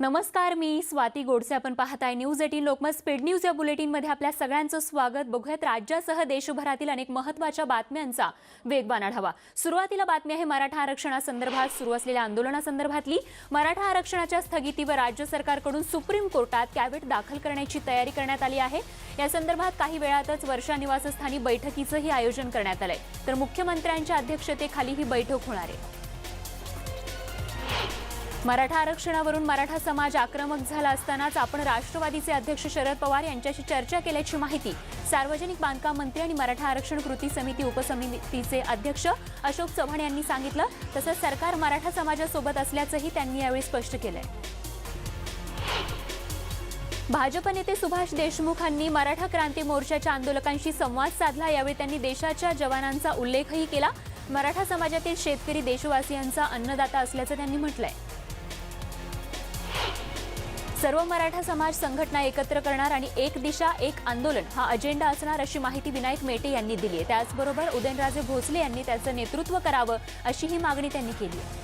नमस्कार मी स्वाती गोडसे. आपण पाहताय news eighteen Lokmat speed news या बुलेटिनमध्ये आपल्या सगळ्यांचं स्वागत. बघूयात राज्यासह देशभरातील अनेक महत्त्वाच्या बातम्यांचा वेगवान आढावा. सुरुवातीला बातमी आहे मराठा आरक्षणासंदर्भात. सुरू असलेल्या आंदोलनासंदर्भातली. मराठा आरक्षणाच्या स्थगितीवर राज्य सरकारकडून सुप्रीम कोर्टात कॅविट दाखल करण्याची तयारी करण्यात आली आहे. या संदर्भात काही वेळातच वर्षा निवासस्थानी बैठकीचंही आयोजन करण्यात आलंय. तर मुख्यमंत्र्यांच्या अध्यक्षतेखाली ही बैठक होणार आहे. मराठा आरक्षणावरून मराठा समाज आक्रमक झाला असतानाच आपण राष्ट्रवादीचे अध्यक्ष शरद पवार यांच्याशी चर्चा केल्याची माहिती सार्वजनिक बांधकाम मंत्री आणि मराठा आरक्षण कृती समिती उपसमितीचे अध्यक्ष अशोक चव्हाण यांनी सांगितलं तसंच सरकार मराठा समाजासोबत असल्याचंही त्यांनी यावेळी स्पष्ट केलंय. भाजप नेते सुभाष देशमुखांनी मराठा क्रांती मोर्चाच्या आंदोलकांशी संवाद साधला. यावेळी त्यांनी देशाच्या जवानांचा उल्लेखही केला. मराठा समाजातील शेतकरी देशवासियांचा अन्नदाता असल्याचं त्यांनी म्हटलंय. सर्व मराठा समाज संघटना एकत्र करणार आणि एक दिशा एक आंदोलन हा अजेंडा असणार अशी माहिती विनायक मेटे यांनी दिली आहे. त्याचबरोबर उदयनराजे भोसले यांनी त्याचं नेतृत्व करावं अशी ही मागणी त्यांनी केली आहे.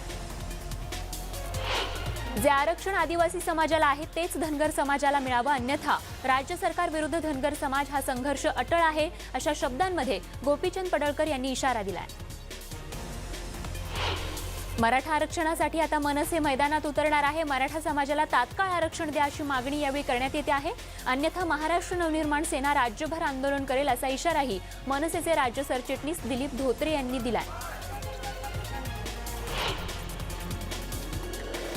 जे आरक्षण आदिवासी समाजाला आहे तेच धनगर समाजाला मिळावं अन्यथा राज्य सरकार विरुद्ध धनगर समाज हा संघर्ष अटळ आहे अशा शब्दांमध्ये गोपीचंद पडळकर यांनी इशारा दिला आहे मराठा आरक्षणासाठी आता मनसे मैदानात उतरणार आहे. मराठा समाजाला तात्काळ आरक्षण द्या अशी मागणी यावेळी करण्यात येते आहे. अन्यथा महाराष्ट्र नवनिर्माण सेना राज्यभर आंदोलन करेल असा इशाराही मनसेचे राज्य सरचिटणीस दिलीप धोत्रे यांनी दिलाय.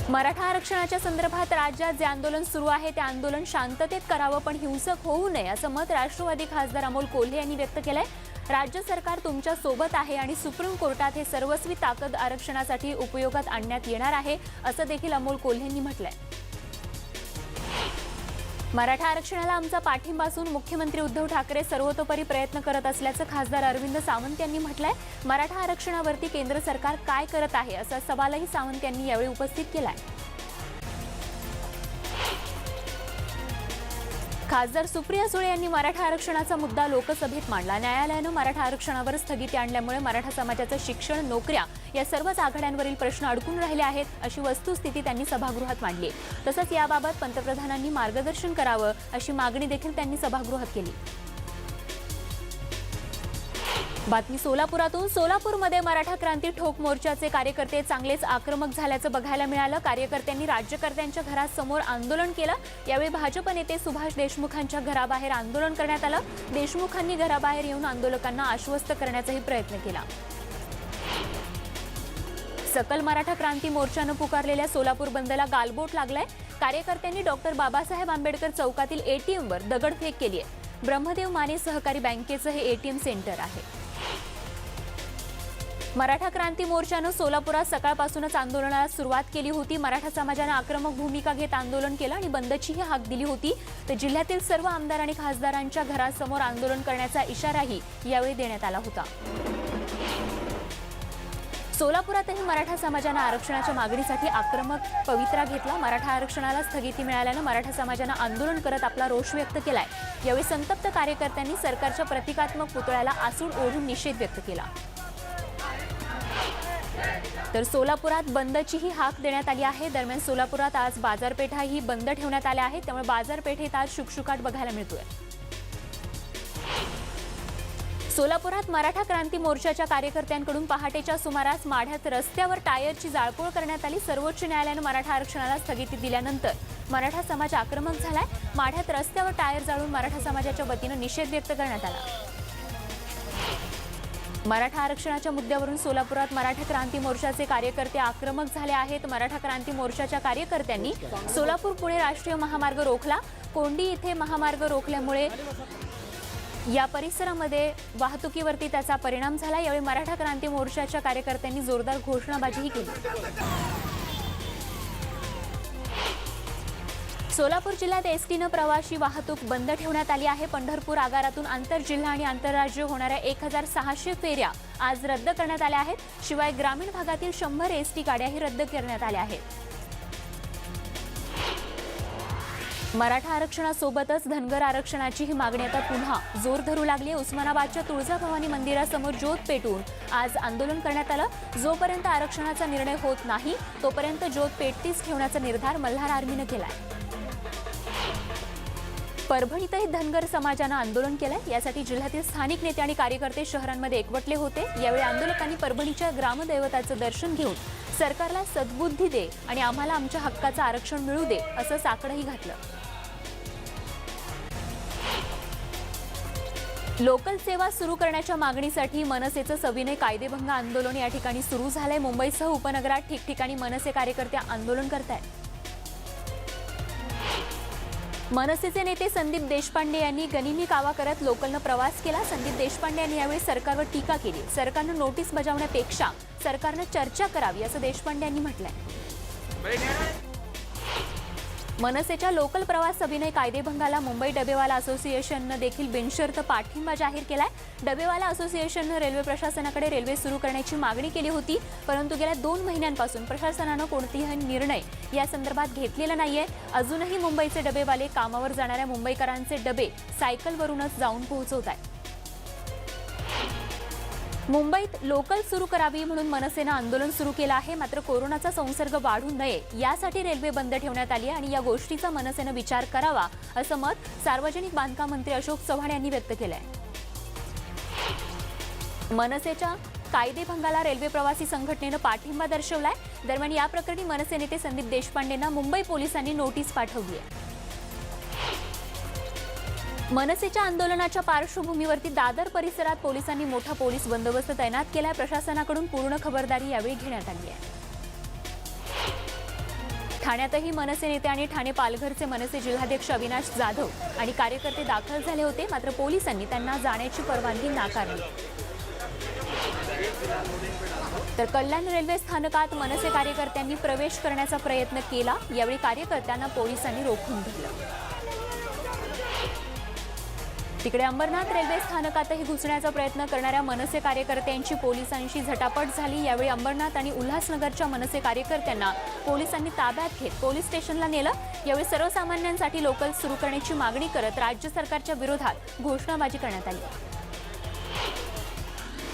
मराठा आरक्षणाच्या संदर्भात राज्यात जे आंदोलन सुरू आहे ते आंदोलन शांततेत करावं पण हिंसक होऊ नये असं मत राष्ट्रवादी खासदार अमोल कोल्हे यांनी व्यक्त केलंय. राज्य सरकार तुमच्यासोबत आहे आणि सुप्रीम कोर्टात हे सर्वस्वी ताकद आरक्षणासाठी उपयोगात आणण्यात येणार आहे असं देखील अमोल कोल्हेंनी म्हटलंय. मराठा आरक्षणाला आमचा पाठिंबा असून मुख्यमंत्री उद्धव ठाकरे सर्वतोपरी प्रयत्न करत असल्याचं खासदार अरविंद सावंत यांनी म्हटलंय. मराठा आरक्षणावरती केंद्र सरकार काय करत आहे असा सवालही सावंत यांनी यावेळी उपस्थित केलाय. खासदार सुप्रिया सुळे यांनी मराठा आरक्षणाचा मुद्दा लोकसभेत मांडला. न्यायालयानं मराठा आरक्षणावर स्थगिती आणल्यामुळे मराठा समाजाचं शिक्षण नोकऱ्या या सर्वच आघाड्यांवरील प्रश्न अडकून राहिले आहेत अशी वस्तुस्थिती त्यांनी सभागृहात मांडली. तसंच याबाबत पंतप्रधानांनी मार्गदर्शन करावं अशी मागणी देखील त्यांनी सभागृहात केली. बातमी सोलापुरातून. सोलापूरमध्ये मराठा क्रांती ठोक मोर्चाचे कार्यकर्ते चांगलेच आक्रमक झाल्याचं बघायला मिळालं. कार्यकर्त्यांनी राज्यकर्त्यांच्या घरासमोर आंदोलन केलं. यावेळी भाजप नेते सुभाष देशमुखांच्या घराबाहेर आंदोलन करण्यात आलं. देशमुखांनी घराबाहेर येऊन आंदोलकांना आश्वस्त करण्याचाही प्रयत्न केला. सकल मराठा क्रांती मोर्चानं पुकारलेल्या सोलापूर बंदला गालबोट लागलाय. कार्यकर्त्यांनी डॉक्टर बाबासाहेब आंबेडकर चौकातील एटीएमवर दगडफेक केली आहे ब्रह्मदेव माने सहकारी बँकेचं हे एटीएम सेंटर आहे. मराठा क्रांती मोर्चानं सोलापुरात सकाळपासूनच आंदोलनाला सुरुवात केली होती. मराठा समाजानं आक्रमक भूमिका घेत आंदोलन केलं आणि बंदचीही हाक दिली होती. तर जिल्ह्यातील सर्व आमदार आणि खासदारांच्या घरासमोर आंदोलन करण्याचा इशाराही यावेळी देण्यात आला होता. सोलापुरातही मराठा समाजानं आरक्षणाच्या मागणीसाठी आक्रमक पवित्रा घेतला. मराठा आरक्षणाला स्थगिती मिळाल्यानं मराठा समाजानं आंदोलन करत आपला रोष व्यक्त केलाय. यावेळी संतप्त कार्यकर्त्यांनी सरकारच्या प्रतिकात्मक पुतळ्याला आसूड ओढून निषेध व्यक्त केला. तर सोलापुरात बंदचीही हाक देण्यात आली आहे. दरम्यान सोलापुरात आज बाजारपेठाही बंद ठेवण्यात आल्या आहेत. त्यामुळे बाजारपेठेत आज शुकशुकाट बघायला मिळतोय. सोलापुरात मराठा क्रांती मोर्चाच्या कार्यकर्त्यांकडून पहाटेच्या सुमारास माढ्यात रस्त्यावर टायरची जाळपोळ करण्यात आली. सर्वोच्च न्यायालयानं मराठा आरक्षणाला स्थगिती दिल्यानंतर मराठा समाज आक्रमक झालाय. माढ्यात रस्त्यावर टायर जाळून मराठा समाजाच्या वतीनं निषेध व्यक्त करण्यात आला. मराठा आरक्षणाच्या मुद्द्यावरून सोलापुरात मराठा क्रांती मोर्चाचे कार्यकर्ते आक्रमक झाले आहेत. मराठा क्रांती मोर्चाच्या कार्यकर्त्यांनी सोलापूर पुणे राष्ट्रीय महामार्ग रोखला. कोंडी इथे महामार्ग रोखल्यामुळे या परिसरामध्ये वाहतुकीवरती त्याचा परिणाम झाला. यावेळी मराठा क्रांती मोर्चाच्या कार्यकर्त्यांनी जोरदार घोषणाबाजीही केली. सोलापूर जिल्ह्यात एस टीनं वाहतूक बंद ठेवण्यात आली आहे. पंढरपूर आगारातून आंतरजिल्हा आणि आंतरराज्य होणाऱ्या एक हजार सहाशे फेऱ्या आज रद्द करण्यात आल्या आहेत. शिवाय ग्रामीण भागातील शंभर एस टी गाड्याही रद्द करण्यात आल्या आहेत. मराठा आरक्षणासोबतच धनगर आरक्षणाची ही मागणी आता पुन्हा जोर धरू लागली आहे. उस्मानाबादच्या तुळजाभवानी मंदिरासमोर ज्योत पेटून आज आंदोलन करण्यात आलं. जोपर्यंत आरक्षणाचा निर्णय होत नाही तोपर्यंत ज्योत पेटतीच ठेवण्याचा निर्धार मल्हार आर्मीनं केला आहे परभणीतही धनगर समाजानं आंदोलन केलंय. यासाठी जिल्ह्यातील स्थानिक नेते आणि कार्यकर्ते शहरांमध्ये एकवटले होते. यावेळी आंदोलकांनी परभणीच्या ग्रामदैवताचं दर्शन घेऊन सरकारला सद्बुद्धी दे आणि आम्हाला आमच्या हक्काचं आरक्षण मिळू दे असं साकडंही घातलं. लोकल सेवा सुरू करण्याच्या मागणीसाठी मनसेचं सविनय कायदेभंग आंदोलन या ठिकाणी सुरू झालंय. मुंबईसह उपनगरात ठिकठिकाणी मनसे कार्यकर्ते आंदोलन करतायत. मनसेचे नेते संदीप देशपांडे यांनी गनिमी कावा करत लोकलनं प्रवास केला. संदीप देशपांडे यांनी यावेळी सरकारवर टीका केली. सरकारनं नोटीस बजावण्यापेक्षा सरकारनं चर्चा करावी असं देशपांडे यांनी म्हटलंय. मनसेच्या लोकल प्रवास अभिनय कायदेभंगाला मुंबई डबेवाला असोसिएशननं देखील बिनशर्त पाठिंबा जाहीर केलाय. डबेवाला असोसिएशननं रेल्वे प्रशासनाकडे रेल्वे सुरू करण्याची मागणी केली होती परंतु गेल्या दोन महिन्यांपासून प्रशासनानं कोणतीही निर्णय या संदर्भात घेतलेला नाहीये. अजूनही मुंबईचे डबेवाले कामावर जाणाऱ्या मुंबईकरांचे डबे सायकलवरूनच जाऊन पोहोचवत आहेत मुंबईत लोकल सुरू करावी म्हणून मनसेनं आंदोलन सुरू केलं आहे. मात्र कोरोनाचा संसर्ग वाढू नये यासाठी रेल्वे बंद ठेवण्यात आली आणि या गोष्टीचा मनसेनं विचार करावा असं मत सार्वजनिक बांधकाम मंत्री अशोक चव्हाण यांनी व्यक्त केलंय. मनसेच्या कायदेभंगाला रेल्वे प्रवासी संघटनेनं पाठिंबा दर्शवलाय. दरम्यान या प्रकरणी मनसे नेते संदीप देशपांडेंना मुंबई पोलिसांनी नोटीस पाठवली आहे मनसेच्या आंदोलनाच्या पार्श्वभूमीवरती दादर परिसरात पोलिसांनी मोठा पोलीस बंदोबस्त तैनात केला प्रशासनाकडून पूर्ण खबरदारी यावेळी घेण्यात आली आहे. ठाण्यातही मनसे नेते आणि ठाणे पालघरचे मनसे जिल्हाध्यक्ष अविनाश जाधव आणि कार्यकर्ते दाखल झाले होते. मात्र पोलिसांनी त्यांना जाण्याची परवानगी नाकारली. तर कल्याण रेल्वे स्थानकात मनसे कार्यकर्त्यांनी प्रवेश करण्याचा प्रयत्न केला. यावेळी कार्यकर्त्यांना पोलिसांनी रोखून धरलं. तिकडे अंबरनाथ रेल्वे स्थानकातही घुसण्याचा प्रयत्न करणाऱ्या मनसे कार्यकर्त्यांची पोलिसांशी झटापट झाली. यावेळी अंबरनाथ आणि उल्हासनगरच्या मनसे कार्यकर्त्यांना पोलिसांनी ताब्यात घेत पोलीस स्टेशनला नेलं. यावेळी सर्वसामान्यांसाठी लोकल सुरू करण्याची मागणी करत राज्य सरकारच्या विरोधात घोषणाबाजी करण्यात आली.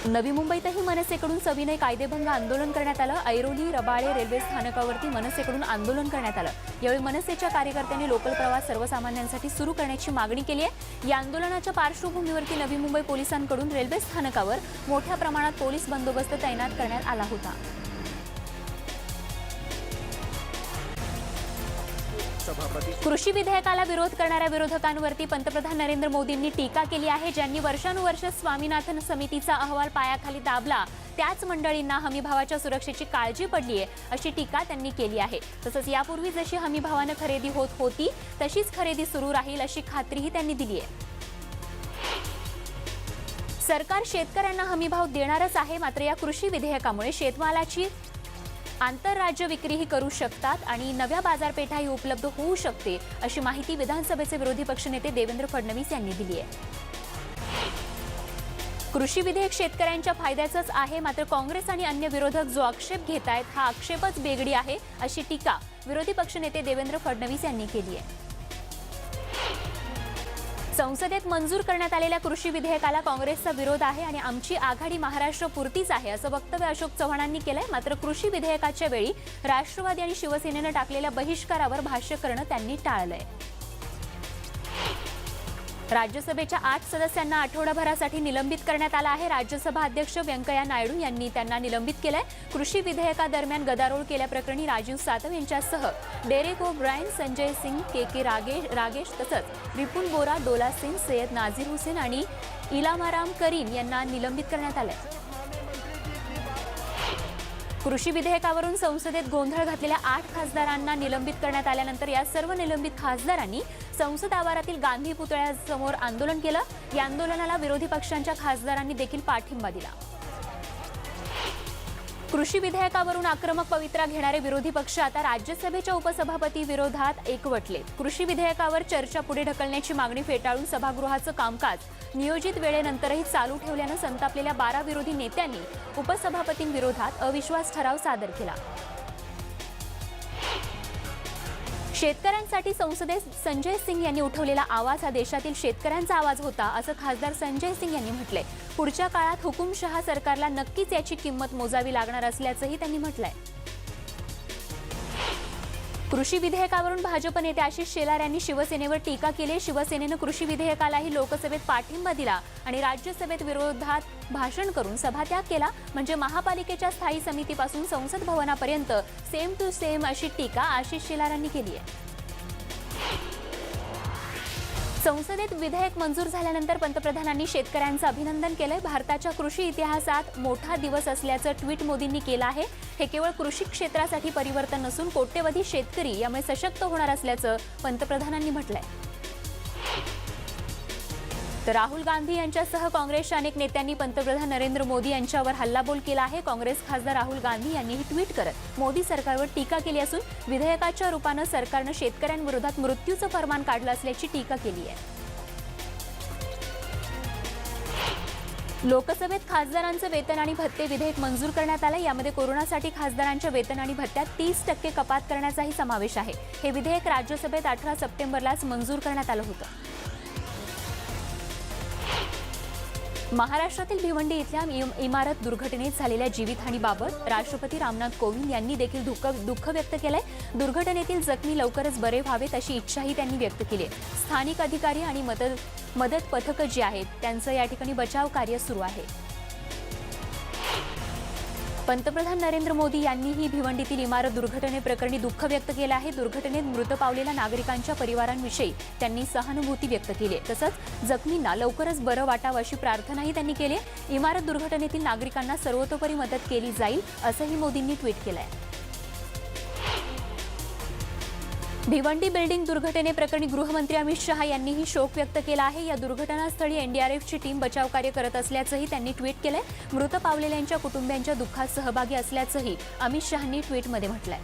नवी मुंबईतही मनसेकडून सविनय कायदेभंग आंदोलन करण्यात आलं. ऐरोली रबाळे रेल्वे स्थानकावरती मनसेकडून आंदोलन करण्यात आलं. यावेळी मनसेच्या कार्यकर्त्यांनी लोकल प्रवास सर्वसामान्यांसाठी सुरू करण्याची मागणी केली आहे. या आंदोलनाच्या पार्श्वभूमीवरती नवी मुंबई पोलिसांकडून रेल्वे स्थानकावर मोठ्या प्रमाणात पोलीस बंदोबस्त तैनात करण्यात आला होता. कृषी विधेयकाला विरोध करणाऱ्या विरोधकांवरती पंतप्रधान नरेंद्र मोदींनी टीका केली आहे ज्यांनी वर्षानुवर्ष स्वामीनाथन समितीचा अहवाल पायाखाली दाबला. त्याच मंडळींना हमीभावाच्या सुरक्षेची काळजी पडली आहे अशी टीका त्यांनी केली आहे. तसंच यापूर्वी जशी हमीभावानं खरेदी होत होती तशीच खरेदी सुरू राहील अशी खात्रीही त्यांनी दिली आहे. सरकार शेतकऱ्यांना हमीभाव देणारच आहे मात्र या कृषी विधेयकामुळे शेतमालाची आंतरराज्य विक्रीही करू शकतात आणि नव्या बाजारपेठाही उपलब्ध होऊ शकते अशी माहिती विधानसभेचे विरोधी पक्षनेते देवेंद्र फडणवीस यांनी दिली आहे. कृषी विधेयक शेतकऱ्यांच्या फायद्याचंच आहे मात्र काँग्रेस आणि अन्य विरोधक जो आक्षेप घेत आहेत हा आक्षेपच बेगडी आहे अशी टीका विरोधी पक्षनेते देवेंद्र फडणवीस यांनी केली आहे. संसदेत मंजूर करण्यात आलेल्या कृषी विधेयकाला काँग्रेसचा विरोध आहे आणि आमची आघाडी महाराष्ट्र पुरतीच आहे असं वक्तव्य अशोक चव्हाणांनी केलंय. मात्र कृषी विधेयकाच्या वेळी राष्ट्रवादी आणि शिवसेनेनं टाकलेल्या बहिष्कारावर भाष्य करणं त्यांनी टाळलंय. राज्यसभेच्या आठ सदस्यांना आठवडाभरासाठी निलंबित करण्यात आलं आहे. राज्यसभा अध्यक्ष व्यंकय्या नायडू यांनी त्यांना निलंबित केलंय. कृषी विधेयकादरम्यान गदारोळ केल्याप्रकरणी राजीव सातव यांच्यासह Derek O'Brien Sanjay Singh के के रागेश रागेश तसंच विपुल बोरा डोला सिंग सय्यद नाझीर हुसेन आणि इलामाराम करीम यांना निलंबित करण्यात आलंय. कृषी विधेयकावरून संसदेत गोंधळ घातलेल्या आठ खासदारांना निलंबित करण्यात आल्यानंतर या सर्व निलंबित खासदारांनी संसद आवारातील गांधी पुतळ्यासमोर आंदोलन केलं. या आंदोलनाला विरोधी पक्षांच्या खासदारांनी देखील पाठिंबा दिला. कृषी विधेयकावरून आक्रमक पवित्रा घेणारे विरोधी पक्ष आता राज्यसभेच्या उपसभापती विरोधात एकवटले. कृषी विधेयकावर चर्चा पुढे ढकलण्याची मागणी फेटाळून सभागृहाचं कामकाज नियोजित वेळेनंतरही चालू ठेवल्यानं संतापलेल्या बारा विरोधी नेत्यांनी उपसभापतींविरोधात अविश्वास ठराव सादर केला. शेतकऱ्यांसाठी संसदेत संजय सिंग यांनी उठवलेला आवाज हा देशातील शेतकऱ्यांचा आवाज होता असं खासदार संजय सिंग यांनी म्हटलंय. पुढच्या काळात हुकुमशहा सरकारला नक्कीच याची किंमत मोजावी लागणार असल्याचंही त्यांनी म्हटलंय. कृषी विधेयकावरून भाजप नेते आशिष शेलार यांनी शिवसेनेवर टीका केली. शिवसेनेनं कृषी विधेयकालाही लोकसभेत पाठिंबा दिला आणि राज्यसभेत विरोधात भाषण करून सभात्याग केला. म्हणजे महापालिकेच्या स्थायी समितीपासून संसद भवनापर्यंत सेम टू सेम अशी टीका आशिष शेलार यांनी केली आहे. संसदेत विधेयक मंजूर झाल्यानंतर पंतप्रधानांनी शेतकऱ्यांचं अभिनंदन केलंय. भारताच्या कृषी इतिहासात मोठा दिवस असल्याचं ट्विट मोदींनी केलं आहे. हे केवळ कृषी क्षेत्रासाठी परिवर्तन नसून कोट्यवधी शेतकरी यामुळे सशक्त होणार असल्याचं पंतप्रधानांनी म्हटलंय. तर राहुल गांधी यांच्यासह काँग्रेसच्या अनेक नेत्यांनी पंतप्रधान नरेंद्र मोदी यांच्यावर हल्लाबोल केला आहे. काँग्रेस खासदार राहुल गांधी यांनीही ट्विट करत मोदी सरकारवर टीका केली असून विधेयकाच्या रूपानं सरकारनं शेतकऱ्यांविरोधात मृत्यूचं फरमान काढलं असल्याची टीका केली आहे. लोकसभेत खासदारांचं वेतन आणि भत्ते विधेयक मंजूर करण्यात आलं. यामध्ये कोरोनासाठी खासदारांच्या वेतन आणि भत्त्यात तीस टक्के कपात करण्याचाही समावेश आहे. हे विधेयक राज्यसभेत अठरा सप्टेंबरलाच मंजूर करण्यात आलं होतं. महाराष्ट्रातील भिवंडी इथल्या इम- इमारत दुर्घटनेत झालेल्या जीवितहानीबाबत राष्ट्रपती रामनाथ कोविंद यांनी देखील दुःख दुःख व्यक्त केलंय. दुर्घटनेतील जखमी लवकरच बरे व्हावेत अशी इच्छाही त्यांनी व्यक्त केली आहे. स्थानिक अधिकारी आणि मदत मदत पथकं जी आहेत त्यांचं या ठिकाणी बचाव कार्य सुरू आहे. पंतप्रधान नरेंद्र मोदी यांनीही भिवंडीतील इमारत दुर्घटनेप्रकरणी दुःख व्यक्त केलं आहे. दुर्घटनेत मृत पावलेल्या नागरिकांच्या परिवारांविषयी त्यांनी सहानुभूती व्यक्त केली आहे. तसंच जखमींना लवकरच बरं वाटावं अशी प्रार्थनाही त्यांनी केली इमारत दुर्घटनेतील नागरिकांना सर्वतोपरी मदत केली जाईल असंही मोदींनी ट्विट केलं आहे भिवंडी बिल्डिंग दुर्घटनेप्रकरणी गृहमंत्री अमित शहा यांनीही शोक व्यक्त केला आहे. या दुर्घटनास्थळी एनडीआरएफची टीम बचाव कार्य करत असल्याचंही त्यांनी ट्विट केलंय. मृत पावलेल्यांच्या कुटुंबियांच्या दुःखात सहभागी असल्याचंही अमित शहांनी ट्विटमध्ये म्हटलंय.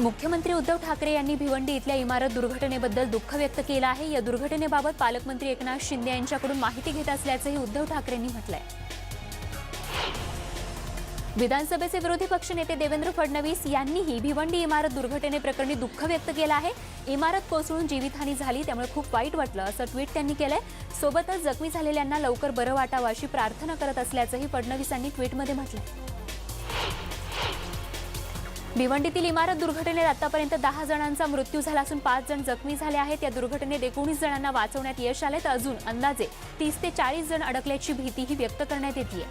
मुख्यमंत्री उद्धव ठाकरे यांनी भिवंडी इथल्या इमारत दुर्घटनेबद्दल दुःख व्यक्त केलं आहे. या दुर्घटनेबाबत पालकमंत्री एकनाथ शिंदे यांच्याकडून माहिती घेत असल्याचंही उद्धव ठाकरेंनी म्हटलंय. विधानसभेचे विरोधी पक्षनेते देवेंद्र फडणवीस यांनीही भिवंडी इमारत दुर्घटनेप्रकरणी दुःख व्यक्त केलं आहे. इमारत कोसळून जीवितहानी झाली त्यामुळे खूप वाईट वाटलं असं ट्विट त्यांनी केलंय. सोबतच जखमी झालेल्यांना लवकर बरं वाटावं अशी प्रार्थना करत असल्याचंही फडणवीसांनी ट्विटमध्ये म्हटलं भिवंडीतील इमारत दुर्घटनेत आतापर्यंत दहा जणांचा मृत्यू झाला असून पाच जण जखमी झाले आहेत. या दुर्घटनेत एकोणीस जणांना वाचवण्यात यश आले तर अजून अंदाजे तीस ते चाळीस जण अडकल्याची भीतीही व्यक्त करण्यात येते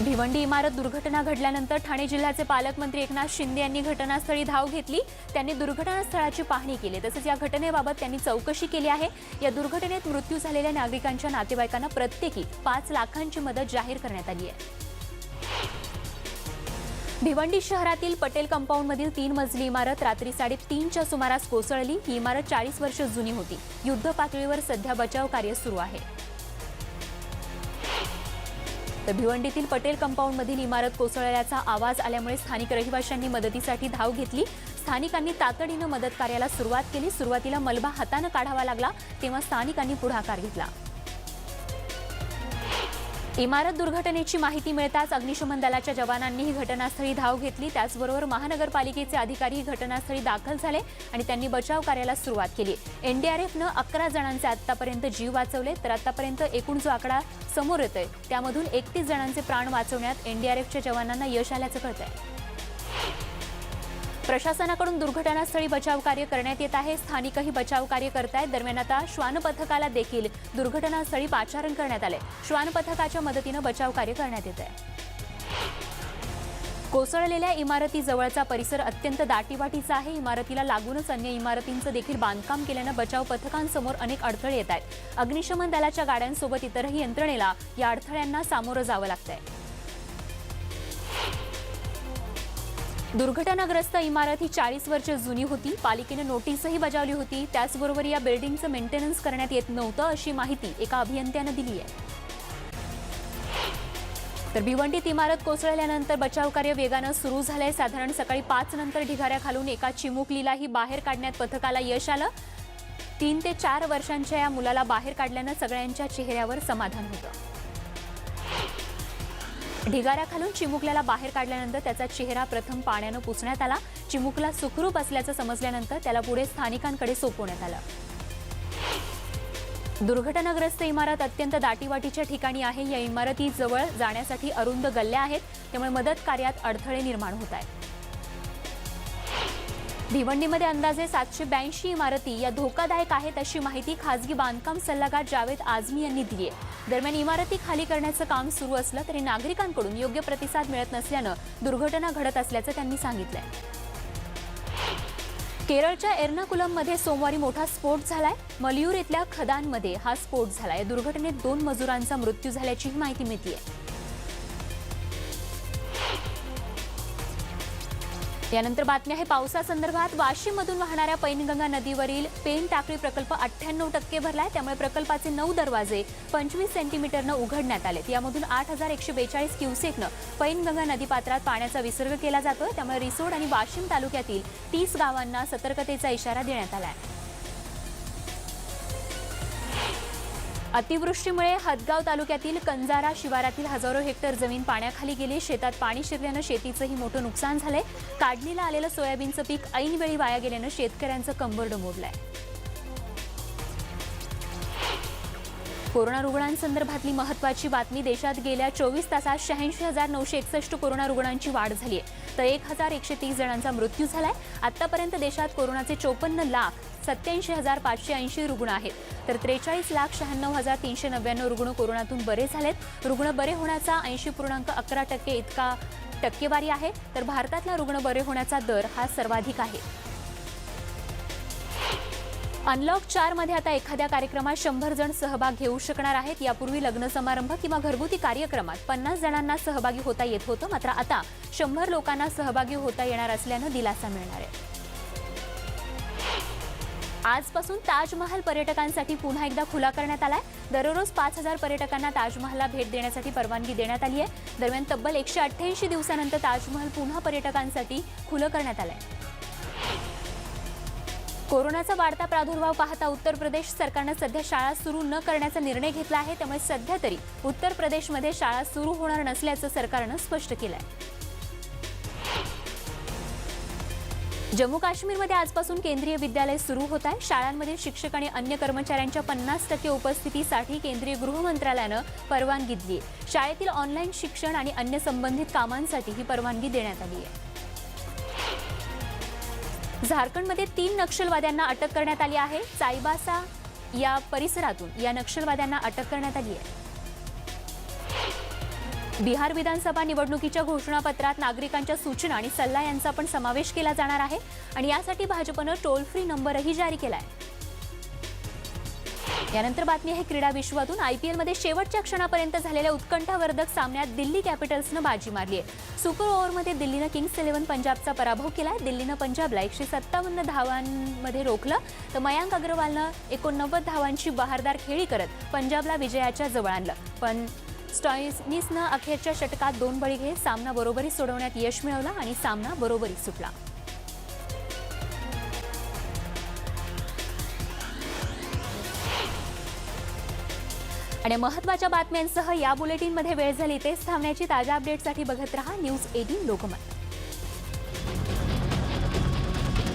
भिवंडी इमारत दुर्घटना घडल्यानंतर ठाणे जिल्ह्याचे पालकमंत्री एकनाथ शिंदे यांनी घटनास्थळी धाव घेतली. त्यांनी दुर्घटनास्थळाची पाहणी केली. तसंच या घटनेबाबत त्यांनी चौकशी केली आहे. या दुर्घटनेत मृत्यू झालेल्या नागरिकांच्या नातेवाईकांना प्रत्येकी पाच लाखांची मदत जाहीर करण्यात आली आहे. भिवंडी शहरातील पटेल कंपाऊंडमधील तीन मजली इमारत रात्री साडेतीनच्या सुमारास कोसळली. ही इमारत चाळीस वर्ष जुनी होती. युद्ध पातळीवर सध्या बचाव कार्य सुरू आहे. तर भिवंडीतील पटेल कंपाऊंडमधील इमारत कोसळल्याचा आवाज आल्यामुळे स्थानिक रहिवाशांनी मदतीसाठी धाव घेतली. स्थानिकांनी तातडीनं मदत कार्याला सुरुवात केली. सुरुवातीला मलबा हातानं काढावा लागला तेव्हा स्थानिकांनी पुढाकार घेतला. इमारत दुर्घटनेची माहिती मिळताच अग्निशमन दलाच्या जवानांनीही घटनास्थळी धाव घेतली. त्याचबरोबर महानगरपालिकेचे अधिकारी घटनास्थळी दाखल झाले आणि त्यांनी बचाव कार्याला सुरुवात केली. एनडीआरएफनं अकरा जणांचे आतापर्यंत जीव वाचवले तर आतापर्यंत एकूण जो आकडा समोर येतोय त्यामधून एकतीस जणांचे प्राण वाचवण्यात एनडीआरएफच्या जवानांना यश आल्याचं कळत आहे प्रशासनाकडून दुर्घटनास्थळी बचाव कार्य करण्यात येत आहे. स्थानिकही बचाव कार्य करतायत. दरम्यान आता श्वान पथकाला देखील दुर्घटनास्थळी पाचारण करण्यात आले श्वान पथकाच्या मदतीनं बचाव कार्य करण्यात येत आहे कोसळलेल्या इमारतीजवळचा परिसर अत्यंत दाटीवाटीचा आहे. इमारतीला लागूनच अन्य इमारतींचं देखील बांधकाम केल्यानं बचाव पथकांसमोर अनेक अडथळे येत आहेत अग्निशमन दलाच्या गाड्यांसोबत इतरही यंत्रणेला या अडथळ्यांना सामोरं जावं लागतंय. दुर्घटनाग्रस्त इमारत ही चाळीस वर्ष जुनी होती. पालिकेने नोटीसही बजावली होती. त्याचबरोबर या बिल्डिंगचं मेंटेनन्स करण्यात येत नव्हतं अशी माहिती एका अभियंत्यानं दिली आहे. तर भिवंडीत इमारत कोसळल्यानंतर बचावकार्य वेगानं सुरू झालंय. साधारण सकाळी पाच नंतर ढिगाऱ्याखालून एका चिमुकलीलाही बाहेर काढण्यात पथकाला यश आलं. तीन ते चार वर्षांच्या या मुलाला बाहेर काढल्यानं सगळ्यांच्या चेहऱ्यावर समाधान होतं. ढिगाऱ्याखालून चिमुकल्याला बाहेर काढल्यानंतर त्याचा चेहरा प्रथम पाण्यानं पुसण्यात आला. चिमुकला सुखरूप असल्याचं समजल्यानंतर त्याला पुढे स्थानिकांकडे सोपवण्यात आलं. दुर्घटनाग्रस्त इमारत अत्यंत दाटीवाटीच्या ठिकाणी आहे. या इमारतीजवळ जाण्यासाठी अरुंद गल्ल्या आहेत. त्यामुळे मदत कार्यात अडथळे निर्माण होत आहेत. भिवंडीमध्ये अंदाजे सातशे ब्याऐंशी इमारती या धोकादायक आहेत अशी माहिती खासगी बांधकाम सल्लागार जावेद आझमी यांनी दिली आहे दरम्यान इमारती खाली करण्याचं काम सुरू असलं तरी नागरिकांकडून योग्य प्रतिसाद मिळत नसल्यानं दुर्घटना घडत असल्याचं त्यांनी सांगितलंय. केरळच्या एर्नाकुलममध्ये सोमवारी मोठा स्फोट झालाय. मलयूर इथल्या खदानमध्ये हा स्फोट झालाय. दुर्घटनेत दोन मजुरांचा मृत्यू झाल्याचीही माहिती मिळतीये. यानंतर बातमी आहे पावसासंदर्भात वाशिममधून वाहणाऱ्या पैनगंगा नदीवरील पेन टाकळी प्रकल्प अठ्ठ्याण्णव टक्के भरलाय. त्यामुळे प्रकल्पाचे नऊ दरवाजे पंचवीस सेंटीमीटरनं उघडण्यात आलेत. यामधून आठ हजार एकशे बेचाळीस क्युसेकनं पैनगंगा नदीपात्रात पाण्याचा विसर्ग केला जातोय. त्यामुळे रिसोड आणि वाशिम तालुक्यातील तीस गावांना सतर्कतेचा इशारा देण्यात आला आहे अतिवृष्टीमुळे हदगाव तालुक्यातील कंजारा शिवारातील हजारो हेक्टर जमीन पाण्याखाली गेली. शेतात पाणी शिरल्यानं शेतीचंही मोठं नुकसान झालंय. काढणीला आलेलं सोयाबीनचं पीक ऐनवेळी वाया गेल्यानं शेतकऱ्यांचं कंबरडं मोडलंय. कोरोना रुग्णांसंदर्भातली महत्वाची बातमी देशात गेल्या चोवीस तासात शहाऐंशी हजार नऊशे एकसष्ट कोरोना रुग्णांची वाढ झाली आहे. तर एक हजार एकशे तीस जणांचा मृत्यू झालाय. आतापर्यंत देशात कोरोनाचे चोपन्न लाख सत्याऐंशी हजार पाचशे ऐंशी रुग्ण आहेत. तर त्रेचाळीस लाख शहाण्णव हजार तीनशे नव्याण्णव रुग्ण कोरोनातून बरे झालेत. रुग्ण बरे होण्याचा ऐंशी पूर्णांक अकरा टक्के इतका टक्केवारी आहे. तर भारतातला रुग्ण बरे होण्याचा दर हा सर्वाधिक आहे. अनलॉक चारमध्ये आता एखाद्या कार्यक्रमात शंभर जण सहभाग घेऊ शकणार आहेत. यापूर्वी लग्न समारंभ किंवा घरगुती कार्यक्रमात पन्नास जणांना सहभागी होता येत होतं. मात्र आता शंभर लोकांना सहभागी होता येणार असल्यानं दिलासा मिळणार आहे. आजपासून ताजमहाल पर्यटकांसाठी पुन्हा एकदा खुला करण्यात आलाय. दररोज पाच हजार पर्यटकांना ताजमहलला भेट देण्यासाठी परवानगी देण्यात आली आहे. दरम्यान तब्बल एकशे अठ्ठ्याऐंशी दिवसानंतर ताजमहल पुन्हा पर्यटकांसाठी खुलं करण्यात आलंय. कोरोनाचा वाढता प्रादुर्भाव पाहता उत्तर प्रदेश सरकारनं सध्या शाळा सुरू न करण्याचा निर्णय घेतला आहे. त्यामुळे सध्या तरी उत्तर प्रदेशमध्ये शाळा सुरू होणार नसल्याचं सरकारनं स्पष्ट केलंय. जम्मू काश्मीरमध्ये आजपासून केंद्रीय विद्यालय सुरू होत आहे. शाळांमधील शिक्षक आणि अन्य कर्मचाऱ्यांच्या पन्नास टक्के उपस्थितीसाठी केंद्रीय गृहमंत्रालयानं परवानगी दिली आहे शाळेतील ऑनलाईन शिक्षण आणि अन्य संबंधित कामांसाठी ही परवानगी देण्यात आली आहे झारखंडमध्ये तीन नक्षलवाद्यांना अटक करण्यात आली आहे. साईबासा या परिसरातून या नक्षलवाद्यांना अटक करण्यात आली आहे. बिहार विधानसभा निवडणुकीच्या घोषणापत्रात नागरिकांच्या सूचना आणि सल्ला यांचा पण समावेश केला जाणार आहे. आणि यासाठी भाजपनं टोल फ्री नंबरही जारी केला आहे यानंतर बातमी आहे क्रीडा विश्वातून. आयपीएलमध्ये शेवटच्या क्षणापर्यंत झालेल्या उत्कंठावर्धक सामन्यात दिल्ली कॅपिटल्सनं बाजी मारली आहे. सुपर ओव्हरमध्ये दिल्लीनं किंग्स इलेव्हन पंजाबचा पराभव केलाय दिल्लीनं पंजाबला एकशे सत्तावन्न धावांमध्ये रोखलं. तर मयांक अग्रवालनं एकोणनव्वद धावांची बहारदार खेळी करत पंजाबला विजयाच्या जवळ आणलं. पण स्टॉइनिसनं अखेरच्या षटकात दोन बळी घेत सामना बरोबरी सोडवण्यात यश मिळवलं आणि सामना बरोबरी सुटला. आणि महत्त्वाच्या बातम्यांसह या बुलेटिनमध्ये वेळ झाली तेच थांबण्याची ताज्या अपडेटसाठी बघत रहा न्यूज एटीन लोकमत.